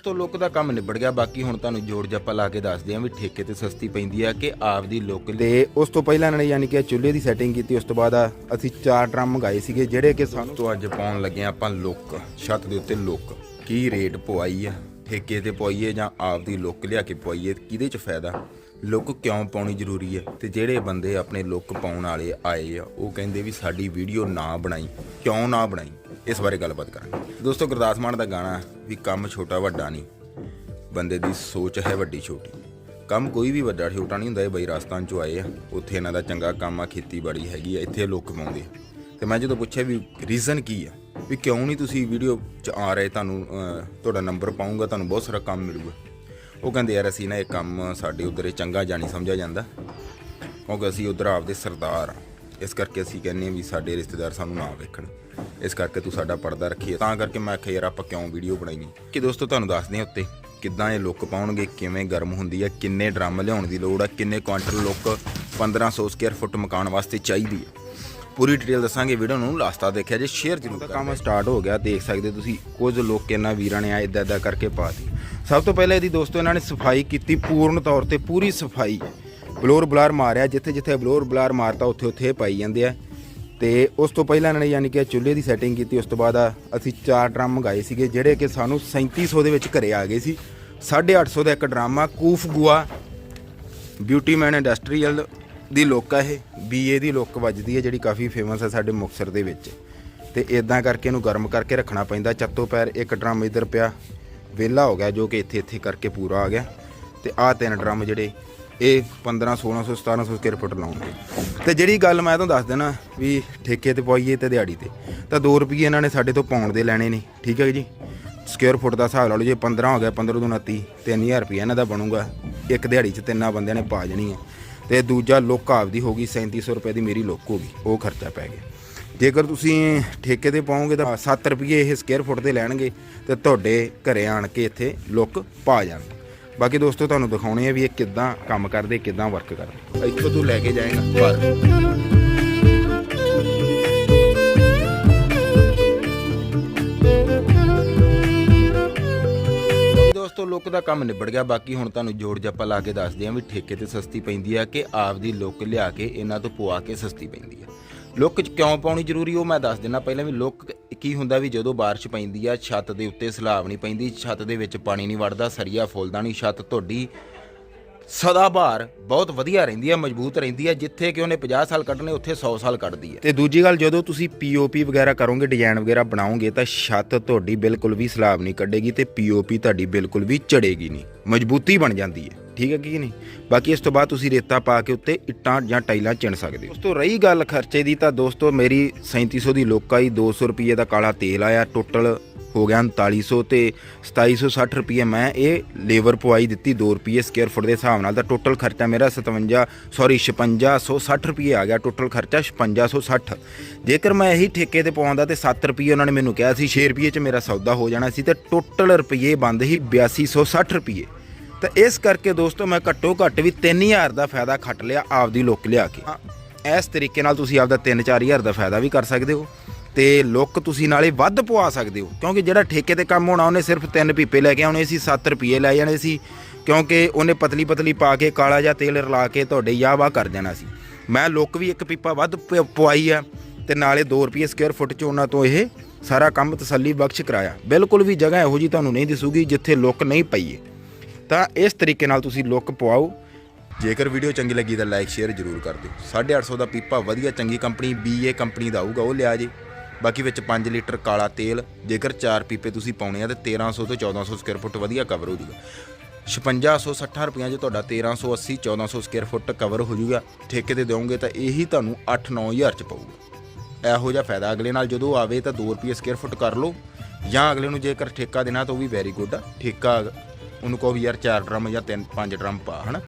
ਦੋਸਤੋ ਲੁੱਕ ਦਾ ਕੰਮ ਨਿਬੜ ਗਿਆ। ਬਾਕੀ ਹੁਣ ਤੁਹਾਨੂੰ ਜੋੜ ਜੱਪਾ ਲਾ ਕੇ ਦੱਸਦੇ ਆਂ ਵੀ ਠੇਕੇ ਤੇ ਸਸਤੀ ਪੈਂਦੀ ਆ ਕਿ ਆਪਦੀ ਲੁੱਕ ਤੇ ਉਸ ਤੋਂ ਪਹਿਲਾਂ ਇਹਨਾਂ ਨੇ ਯਾਨੀ ਕਿ ਚੁੱਲ੍ਹੇ ਦੀ ਸੈਟਿੰਗ ਕੀਤੀ ਉਸ ਤੋਂ ਬਾਅਦ ਅਸੀਂ ਚਾਰ ਡਰਮ ਮੰਗਾਏ ਸੀਗੇ ਜਿਹੜੇ ਕਿ ਸਾਨੂੰ ਤੋਂ ਅੱਜ ਪਾਉਣ ਲੱਗੇ ਆਂ ਆਪਾਂ ਲੁੱਕ ਛੱਤ ਦੇ ਉੱਤੇ ਲੁੱਕ ਕੀ ਰੇਟ ਪਵਾਈ ਆ? ਠੇਕੇ ਤੇ ਪਵਾਈਏ ਜਾਂ ਆਪਦੀ ਲੁੱਕ ਲਿਆ ਕੇ ਪਵਾਈਏ? ਕਿਹਦੇ ਚ ਫਾਇਦਾ? ਲੁੱਕ ਕਿਉਂ ਪਾਉਣੀ ਜ਼ਰੂਰੀ ਹੈ ਤੇ ਜਿਹੜੇ ਬੰਦੇ ਆਪਣੇ ਲੁੱਕ ਪਾਉਣ ਵਾਲੇ ਆਏ ਆ ਉਹ ਕਹਿੰਦੇ ਵੀ ਸਾਡੀ ਵੀਡੀਓ ਨਾ ਬਣਾਈ। ਕਿਉਂ ਨਾ ਬਣਾਈ? ਇਸ ਬਾਰੇ ਗੱਲਬਾਤ ਕਰਾਂਗੇ। ਦੋਸਤੋ, ਗੁਰਦਾਸ ਮਾਨ ਦਾ ਗਾਣਾ ਵੀ ਕੰਮ ਛੋਟਾ, ਵੱਡਾ ਨਹੀਂ। ਬੰਦੇ ਦੀ ਸੋਚ ਹੈ ਵੱਡੀ, ਛੋਟੀ। ਕੰਮ ਕੋਈ ਵੀ ਵੱਡਾ, ਛੋਟਾ ਨਹੀਂ ਹੁੰਦਾ। ਇਹ ਬਈ ਰਾਜਸਥਾਨ ਚੋਂ ਆਏ ਆ। ਉੱਥੇ ਇਹਨਾਂ ਦਾ ਚੰਗਾ ਕੰਮ ਆ, ਖੇਤੀਬਾੜੀ ਹੈਗੀ ਆ। ਇੱਥੇ ਲੋਕ ਪਾਉਂਦੇ ਆ। ਤੇ ਮੈਂ ਜਦੋਂ ਪੁੱਛਿਆ ਵੀ ਰੀਜ਼ਨ ਕੀ ਆ, ਵੀ ਕਿਉਂ ਨਹੀਂ ਤੁਸੀਂ ਵੀਡੀਓ 'ਚ ਆ ਰਹੇ? ਤੁਹਾਨੂੰ ਤੁਹਾਡਾ ਨੰਬਰ ਪਾਉਂਗਾ, ਤੁਹਾਨੂੰ ਬਹੁਤ ਸਾਰਾ ਕੰਮ ਮਿਲੂਗਾ। ਉਹ ਕਹਿੰਦੇ, ਯਾਰ, ਅਸੀਂ ਨਾ ਇਹ ਕੰਮ ਸਾਡੇ ਉਧਰ ਇਹ ਚੰਗਾ ਜਾਣੀ ਸਮਝਿਆ ਜਾਂਦਾ। ਕਿਉਂਕਿ ਅਸੀਂ ਉਧਰ ਆਪਦੇ ਸਰਦਾਰ ਆ। ਇਸ ਕਰਕੇ ਅਸੀਂ ਕਹਿੰਦੇ ਹਾਂ ਵੀ ਸਾਡੇ ਰਿਸ਼ਤੇਦਾਰ ਸਾਨੂੰ ਨਾ ਵੇਖਣ। ਇਸ ਕਰਕੇ ਤੂੰ ਸਾਡਾ ਪਰਦਾ ਰੱਖੀਏ ਤਾਂ ਕਰਕੇ ਮੈਂ ਆਖਿਆ ਯਾਰ ਆਪਾਂ ਕਿਉਂ ਵੀਡੀਓ ਬਣਾਈਏ? ਕਿ ਦੋਸਤੋ ਤੁਹਾਨੂੰ ਦੱਸਦੇ ਹਾਂ ਉੱਤੇ ਕਿੱਦਾਂ ਇਹ ਲੁੱਕ ਪਾਉਣਗੇ ਕਿਵੇਂ ਗਰਮ ਹੁੰਦੀ ਹੈ ਕਿੰਨੇ ਡਰਮ ਲਿਆਉਣ ਦੀ ਲੋੜ ਹੈ ਕਿੰਨੇ ਕੁਆਂਟਲ ਲੁੱਕ 1500 ਸਕੁਅਰ ਫੁੱਟ ਮਕਾਨ ਵਾਸਤੇ ਚਾਹੀਦੀ ਹੈ ਪੂਰੀ ਡਿਟੇਲ ਦੱਸਾਂਗੇ ਵੀਡੀਓ ਨੂੰ ਲਾਸਟ ਤੱਕ ਦੇਖਿਆ ਜੇ ਸ਼ੇਅਰ ਜ਼ਰੂਰ ਕਰਨਾ ਕੰਮ ਸਟਾਰਟ ਹੋ ਗਿਆ ਦੇਖ ਸਕਦੇ ਤੁਸੀਂ ਕੁਝ ਲੋਕ ਇਹਨਾਂ ਵੀਰਾਂ ਨੇ ਆ ਇਦਾਂ ਇਦਾਂ ਕਰਕੇ ਪਾਤੀ ਸਭ ਤੋਂ ਪਹਿਲਾਂ ਇਹਦੀ ਦੋਸਤੋ ਇਹਨਾਂ ਨੇ ਸਫ਼ਾਈ ਕੀਤੀ ਪੂਰਨ ਤੌਰ ਤੇ ਪੂਰੀ ਸਫ਼ਾਈ। ਬਲੋਰ ਬਲਾਰ ਮਾਰਿਆ ਜਿੱਥੇ ਜਿੱਥੇ ਬਲੋਰ ਬਲਾਰ ਮਾਰਤਾ ਉੱਥੇ ਉੱਥੇ ਪਾਈ ਜਾਂਦੇ ਆ। ਤੇ ਉਸ ਤੋਂ ਪਹਿਲਾਂ ਇਹਨਾਂ ਨੇ ਯਾਨੀ ਕਿ ਚੁੱਲ੍ਹੇ ਦੀ ਸੈਟਿੰਗ ਕੀਤੀ, ਉਸ ਤੋਂ ਬਾਅਦ ਅਸੀਂ ਚਾਰ ਡਰਮ ਮੰਗਾਏ ਸੀਗੇ, ਜਿਹੜੇ ਕਿ ਸਾਨੂੰ 3700 ਦੇ ਵਿੱਚ ਘਰੇ ਆ ਗਏ ਸੀ। 850 ਦਾ ਇੱਕ ਡਰਮ ਆ, ਕੂਫ ਗੁਆ ਬਿਊਟੀ ਮੈਨ ਇੰਡਸਟਰੀਅਲ ਦੀ ਲੁੱਕ ਆ ਇਹ ਬੀਏ ਦੀ ਲੁੱਕ ਵੱਜਦੀ ਹੈ, ਜਿਹੜੀ ਕਾਫੀ ਫੇਮਸ ਹੈ ਸਾਡੇ ਮੁਕਤਸਰ ਦੇ ਵਿੱਚ। ਤੇ ਇਦਾਂ ਕਰਕੇ ਇਹਨੂੰ ਗਰਮ ਕਰਕੇ ਰੱਖਣਾ ਪੈਂਦਾ ਚੱਤੋ ਪੈਰ ਇੱਕ ਡਰਮ ਇੱਧਰ ਪਿਆ, ਵਿਹਲਾ ਹੋ ਗਿਆ, ਜੋ ਕਿ ਇੱਥੇ ਇੱਥੇ ਕਰਕੇ ਪੂਰਾ ਆ ਗਿਆ। ਤੇ ਆਹ ਤਿੰਨ ਡਰਮ ਜਿਹੜੇ ਇਹ 15 1600 1700 ਸਕੁਅਰ ਫੁੱਟ ਲਾਉਂਗੇ। ਤੇ ਜਿਹੜੀ ਗੱਲ ਮੈਂ ਤੁਹਾਨੂੰ ਦੱਸ ਦੇਣਾ ਵੀ ਠੇਕੇ ਤੇ ਪਵਾਈਏ ਤੇ ਦਿਹਾੜੀ ਤੇ, ਤਾਂ 2 ਰੁਪਏ ਇਹਨਾਂ ਨੇ ਸਾਡੇ ਤੋਂ ਪਾਉਣ ਦੇ ਲੈਣੇ ਨੇ, ਠੀਕ ਹੈ ਜੀ? ਸਕੁਅਰ ਫੁੱਟ ਦਾ ਹਿਸਾਬ ਲਾ ਲਓ ਜੇ 15 ਹੋ ਗਿਆ 15 ਤੋਂ 29 3000 ਰੁਪਏ ਇਹਨਾਂ ਦਾ ਬਣੂਗਾ। ਇੱਕ ਦਿਹਾੜੀ 'ਚ ਤਿੰਨਾਂ ਬੰਦਿਆਂ ਨੇ ਪਾ ਜਣੀ ਹੈ। ਤੇ ਦੂਜਾ ਲੁੱਕ ਆਪਦੀ ਹੋ ਗਈ 3700 ਰੁਪਏ ਦੀ ਮੇਰੀ ਲੁੱਕ ਹੋ ਗਈ, ਉਹ ਖਰਚਾ ਪੈ ਗਿਆ। ਜੇਕਰ ਤੁਸੀਂ ਠੇਕੇ ਤੇ ਪਾਓਗੇ ਤਾਂ 7 ਰੁਪਏ ਇਹ ਸਕੁਅਰ ਫੁੱਟ ਦੇ ਲੈਣਗੇ ਤੇ ਤੁਹਾਡੇ ਘਰੇ ਆਣ ਕੇ ਇੱਥੇ ਲੁੱਕ ਪਾ ਜਾਣਗੇ। ਬਾਕੀ ਦੋਸਤੋ ਤੁਹਾਨੂੰ ਦਿਖਾਉਣੇ ਆ ਵੀ ਇਹ ਕਿੱਦਾਂ ਕੰਮ ਕਰਦੇ ਕਿੱਦਾਂ ਵਰਕ ਕਰਦੇ। ਇੱਥੋਂ ਤੂੰ ਲੈ ਕੇ ਜਾਏਗਾ। ਪਰ ਦੋਸਤੋ ਲੁੱਕ ਦਾ ਕੰਮ ਨਿਬੜ ਗਿਆ। ਬਾਕੀ ਹੁਣ ਤੁਹਾਨੂੰ ਜੋੜ ਜੱਪਾ ਲਾ ਕੇ ਦੱਸਦੇ ਆਂ ਵੀ ਠੇਕੇ ਤੇ ਸਸਤੀ ਪੈਂਦੀ ਆ ਕਿ ਆਪਦੀ ਲੁੱਕ ਲਿਆ ਕੇ ਇਹਨਾਂ ਤੋਂ ਪਵਾ ਕੇ ਸਸਤੀ ਪੈਂਦੀ ਆ। ਲੁੱਕ 'ਚ ਕਿਉਂ ਪਾਉਣੀ ਜ਼ਰੂਰੀ, ਉਹ ਮੈਂ ਦੱਸ ਦਿੰਦਾ ਪਹਿਲਾਂ ਵੀ ਲੁੱਕ ਕੀ ਹੁੰਦਾ ਵੀ ਜਦੋਂ ਬਾਰਿਸ਼ ਪੈਂਦੀ ਆ, ਛੱਤ ਦੇ ਉੱਤੇ ਸਲਾਬ ਨਹੀਂ ਪੈਂਦੀ, ਛੱਤ ਦੇ ਵਿੱਚ ਪਾਣੀ ਨਹੀਂ ਵੜਦਾ, ਸਰੀਆ ਫੁੱਲਦਾ ਨਹੀਂ, ਛੱਤ ਤੁਹਾਡੀ ਸਦਾ ਬਹਾਰ ਬਹੁਤ ਵਧੀਆ ਰਹਿੰਦੀ ਹੈ ਮਜ਼ਬੂਤ ਰਹਿੰਦੀ ਹੈ ਜਿੱਥੇ ਕਿ ਉਹਨੇ 50 ਸਾਲ ਕੱਢਣੇ, ਉੱਥੇ 100 ਸਾਲ ਕੱਢਦੀ ਹੈ ਤੇ ਦੂਜੀ ਗੱਲ, ਜਦੋਂ ਤੁਸੀਂ ਪੀਓਪੀ ਵਗੈਰਾ ਕਰੋਗੇ, ਡਿਜ਼ਾਈਨ ਵਗੈਰਾ ਬਣਾਓਗੇ, ਤਾਂ ਛੱਤ ਤੁਹਾਡੀ ਬਿਲਕੁਲ ਵੀ ਸਲਾਬ ਨਹੀਂ ਕੱਢੇਗੀ ਤੇ ਪੀਓਪੀ ਤੁਹਾਡੀ ਬਿਲਕੁਲ ਵੀ ਚੜੇਗੀ ਨਹੀਂ। ਮਜ਼ਬੂਤੀ ਬਣ ਜਾਂਦੀ ਹੈ। ਠੀਕ ਹੈ ਕਿ ਨਹੀਂ? ਬਾਕੀ ਇਸ ਤੋਂ ਬਾਅਦ ਤੁਸੀਂ ਰੇਤਾ ਪਾ ਕੇ ਉੱਤੇ ਇੱਟਾਂ ਜਾਂ ਟਾਈਲਾਂ ਚਿਣ ਸਕਦੇ ਹੋ। ਉਸ ਤੋਂ ਰਹੀ ਗੱਲ ਖਰਚੇ ਦੀ ਤਾਂ ਦੋਸਤੋ ਮੇਰੀ 3700 ਦੀ ਲੋਕਾਈ 200 ਰੁਪਏ ਦਾ ਕਾਲਾ ਤੇਲ ਆਇਆ, ਟੋਟਲ ਹੋ ਗਿਆ 3900 ਤੇ 2760 ਰੁਪਏ ਮੈਂ ਇਹ ਲੇਬਰ ਪਵਾਈ ਦਿੱਤੀ 2 ਰੁਪਏ ਸਕੁਅਰ ਫੁੱਟ ਦੇ ਹਿਸਾਬ ਨਾਲ। ਤਾਂ ਟੋਟਲ ਖਰਚਾ ਮੇਰਾ 57 ਸੌਰੀ 5660 ਰੁਪਏ ਆ ਗਿਆ, ਟੋਟਲ ਖਰਚਾ 5660 ਜੇਕਰ ਮੈਂ ਇਹੀ ਠੇਕੇ ਤੇ ਪਾਉਂਦਾ ਤੇ 7 ਰੁਪਏ ਉਹਨਾਂ ਨੇ ਮੈਨੂੰ ਕਿਹਾ ਸੀ 6 ਰੁਪਏ ਚ ਮੇਰਾ ਸੌਦਾ ਹੋ ਜਾਣਾ ਸੀ, ਤੇ ਟੋਟਲ ਰੁਪਏ ਬੰਦ ਹੀ 8260 ਰੁਪਏ। ਤਾਂ ਇਸ ਕਰਕੇ ਦੋਸਤੋ ਮੈਂ ਘੱਟੋ ਘੱਟ ਵੀ 3000 ਦਾ ਫਾਇਦਾ ਖੱਟ ਲਿਆ ਆਪਦੀ ਲੁੱਕ ਲਿਆ ਕੇ। ਇਸ ਤਰੀਕੇ ਨਾਲ ਤੁਸੀਂ ਆਪਦਾ 3-4000 ਦਾ ਫਾਇਦਾ ਵੀ ਕਰ ਸਕਦੇ ਹੋ ਤੇ ਲੁੱਕ ਤੁਸੀਂ ਨਾਲੇ ਵੱਧ ਪਵਾ ਸਕਦੇ ਹੋ ਕਿਉਂਕਿ ਜਿਹੜਾ ਠੇਕੇ ਤੇ ਕੰਮ ਹੋਣਾ ਉਹਨੇ ਸਿਰਫ ਤਿੰਨ ਪੀਪੇ ਲੈ ਕੇ ਆਉਣੇ ਸੀ 7 ਰੁਪਏ ਲੈ ਜਾਣੇ ਸੀ ਕਿਉਂਕਿ ਉਹਨੇ ਪਤਲੀ ਪਤਲੀ ਪਾ ਕੇ ਕਾਲਾ ਜਿਹਾ ਤੇਲ ਰਲਾ ਕੇ ਤੁਹਾਡੇ ਯਾਹ ਵਾਹ ਕਰ ਦੇਣਾ ਸੀ। ਮੈਂ ਲੁੱਕ ਵੀ ਇੱਕ ਪੀਪਾ ਵੱਧ ਪਵਾਈ ਆ ਤੇ ਨਾਲੇ 2 ਰੁਪਏ ਸਕੁਅਰ ਫੁੱਟ ਚ ਉਹਨਾਂ ਤੋਂ ਇਹ ਸਾਰਾ ਕੰਮ ਤਸੱਲੀ ਬਖਸ਼ ਕਰਾਇਆ। ਬਿਲਕੁਲ ਵੀ ਜਗ੍ਹਾ ਇਹੋ ਜੀ ਤੁਹਾਨੂੰ ਨਹੀਂ ਦਿਸੂਗੀ ਜਿੱਥੇ ਲੁੱਕ ਨਹੀਂ ਪਈਏ ਤਾਂ ਇਸ ਤਰੀਕੇ ਨਾਲ ਤੁਸੀਂ ਲੁੱਕ ਪਵਾਓ। ਜੇਕਰ ਵੀਡੀਓ ਚੰਗੀ ਲੱਗੀ ਤਾਂ ਲਾਈਕ, ਸ਼ੇਅਰ ਜ਼ਰੂਰ ਕਰ ਦਿਓ। 850 ਦਾ ਪੀਪਾ ਵਧੀਆ ਚੰਗੀ ਕੰਪਨੀ BA ਕੰਪਨੀ ਦਾ ਆਊਗਾ, ਉਹ ਲਿਆ ਜੇ। ਬਾਕੀ ਵਿੱਚ 5 ਲੀਟਰ ਕਾਲਾ ਤੇਲ, ਜੇਕਰ 4 ਪੀਪੇ ਤੁਸੀਂ ਪਾਉਣੇ ਆ ਤੇ 1300 ਤੋਂ 1400 ਸਕੁਅਰ ਫੁੱਟ ਵਧੀਆ ਕਵਰ ਹੋ ਜਾਊਗਾ 5660 ਰੁਪਈਆ ਜੇ ਤੁਹਾਡਾ 1380 1400 ਸਕੁਅਰ ਫੁੱਟ ਕਵਰ ਹੋ ਜੂਗਾ। ਠੇਕੇ ਤੇ ਦਿਓਗੇ ਤਾਂ ਇਹੀ ਤੁਹਾਨੂੰ 8-9000 ਚ ਪਊਗਾ। ਇਹੋ ਜਿਹਾ ਫਾਇਦਾ ਅਗਲੇ ਨਾਲ ਜਦੋਂ ਆਵੇ ਤਾਂ 2 ਰੁਪਏ ਸਕੁਅਰ ਫੁੱਟ ਕਰ ਲਓ। ਜਾਂ ਅਗਲੇ ਨੂੰ ਜੇਕਰ ਠੇਕਾ ਦੇਣਾ ਤਾਂ ਉਹ ਵੀ ਵੈਰੀ ਗੁੱਡ ਆ। ਠੇਕਾ ਉਹਨੂੰ ਕਹੋ ਵੀ ਯਾਰ ਚਾਰ ਡਰਮ ਜਾਂ 3 5 ਡਰਮ ਪਾ ਹਨਾ?